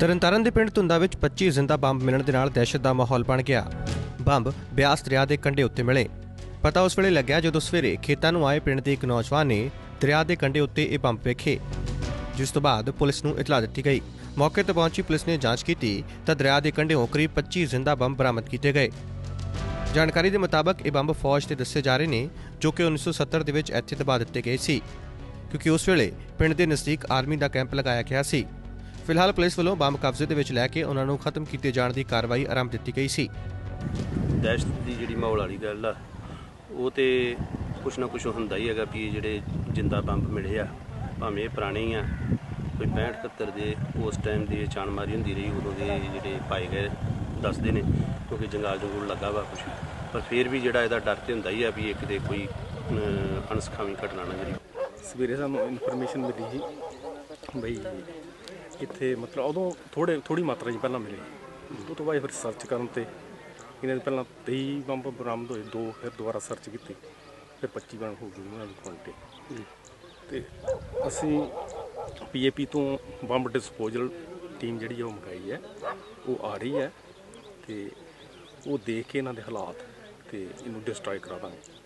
ਤਰਨਤਾਰਨ ਦੇ ਪਿੰਡ ਧੁੰਦਾ ਵਿੱਚ 25 ਜ਼ਿੰਦਾ ਬੰਬ ਮਿਲਣ ਦੇ ਨਾਲ ਦਹਿਸ਼ਤ ਦਾ ਮਾਹੌਲ ਬਣ ਗਿਆ। ਬੰਬ ਬਿਆਸ ਦਰਿਆ ਦੇ ਕੰਢੇ ਉੱਤੇ ਮਿਲੇ। ਪਤਾ ਉਸ ਵੇਲੇ ਲੱਗਿਆ ਜਦੋਂ ਸਵੇਰੇ ਖੇਤਾਂ ਨੂੰ ਆਏ ਪਿੰਡ ਦੇ ਇੱਕ ਨੌਜਵਾਨ ਨੇ ਦਰਿਆ ਦੇ ਕੰਢੇ ਉੱਤੇ ਇਹ ਬੰਬ ਵੇਖੇ, ਜਿਸ ਤੋਂ ਬਾਅਦ ਪੁਲਿਸ ਨੂੰ ਇਤਲਾਹ ਦਿੱਤੀ ਗਈ। ਮੌਕੇ ਤੇ ਪਹੁੰਚੀ ਪੁਲਿਸ ਨੇ ਜਾਂਚ ਕੀਤੀ ਤਾਂ ਦਰਿਆ ਦੇ ਕੰਢਿਓਂ ਕਰੀਬ 25 ਜ਼ਿੰਦਾ ਬੰਬ ਬਰਾਮਦ ਕੀਤੇ ਗਏ। ਜਾਣਕਾਰੀ ਦੇ ਮੁਤਾਬਕ ਇਹ ਬੰਬ ਫੌਜ ਦੇ ਦੱਸੇ ਜਾ ਰਹੇ ਨੇ, ਜੋ ਕਿ 1970 ਦੇ ਵਿੱਚ ਇੱਥੇ ਦਬਾ ਦਿੱਤੇ ਗਏ ਸੀ, ਕਿਉਂਕਿ ਉਸ ਵੇਲੇ ਪਿੰਡ ਦੇ ਨਜ਼ਦੀਕ ਆਰਮੀ ਦਾ ਕੈਂਪ ਲਗਾਇਆ ਗਿਆ ਸੀ। ਫਿਲਹਾਲ ਪੁਲਿਸ ਵੱਲੋਂ ਬੰਬ ਕਬਜ਼ੇ ਦੇ ਵਿੱਚ ਲੈ ਕੇ ਉਹਨਾਂ ਨੂੰ ਖਤਮ ਕੀਤੇ ਜਾਣ ਦੀ ਕਾਰਵਾਈ ਆਰੰਭ ਦਿੱਤੀ ਗਈ ਸੀ। ਦਹਿਸ਼ਤ ਦੀ ਜਿਹੜੀ ਮਾਹੌਲ ਵਾਲੀ ਗੱਲ ਆ ਉਹ ਤੇ ਕੁਛ ਨਾ ਕੁਛ ਹੁੰਦਾ ਹੀ ਹੈਗਾ ਵੀ ਇਹ ਜਿਹੜੇ ਜਿੰਦਾ ਬੰਬ ਮਿਲੇ ਆ ਭਾਵੇਂ ਇਹ ਪੁਰਾਣੇ ਹੀ ਆ ਕੋਈ 65 71 ਦੇ ਉਸ ਟਾਈਮ ਦੀ ਛਾਣ ਮਾਰੀ ਹੁੰਦੀ ਰਹੀ ਉਦੋਂ ਦੇ ਜਿਹੜੇ ਪਾਏ ਗਏ ਦੱਸਦੇ ਨੇ ਕਿਉਂਕਿ ਜੰਗਾਲ ਜੰਗੂਲ ਲੱਗਾ ਵਾ ਕੁਛ। ਪਰ ਫਿਰ ਵੀ ਜਿਹੜਾ ਇਹਦਾ ਡਰ ਤੇ ਹੁੰਦਾ ਹੀ ਆ ਵੀ ਇਹ ਕਿਤੇ ਕੋਈ ਅਣਸਖਾਵੀ ਘਟਨਾ ਨਾ ਜਿਹੜੀ ਸਵੇਰੇ ਸਾਨੂੰ ਇਨਫੋਰਮੇਸ਼ਨ ਮਿਲੀ ਸੀ ਬਈ ਇੱਥੇ ਮਤਲਬ ਉਦੋਂ ਥੋੜੇ ਥੋੜੀ ਮਾਤਰਾ 'ਚ ਪਹਿਲਾਂ ਮਿਲੇ। ਉਹ ਤੋਂ ਬਾਅਦ ਫਿਰ ਸਰਚ ਕਰਨ ਤੇ ਇਹਨਾਂ ਦੇ ਪਹਿਲਾਂ 23 ਬੰਬ ਬਰਾਮਦ ਹੋਏ ਦੋ ਫਿਰ ਦੁਬਾਰਾ ਸਰਚ ਕੀਤੀ ਫਿਰ 25 ਬੰਬ ਹੋ ਗਏ ਉਹਨਾਂ ਦੀ ਕੁਆਂਟੀਟੀ ਤੇ ਅਸੀਂ ਪੀਏਪੀ ਤੋਂ ਬੰਬ ਡਿਸਪੋਜ਼ਲ ਟੀਮ ਜਿਹੜੀ ਉਹ ਮੰਗਾਈ ਹੈ। ਉਹ ਆ ਰਹੀ ਹੈ ਤੇ ਉਹ ਦੇਖ ਕੇ ਇਹਨਾਂ ਦੇ ਹਾਲਾਤ ਤੇ ਇਹਨੂੰ ਡਿਸਟਰੋਏ ਕਰਾ ਦਾਂਗੇ।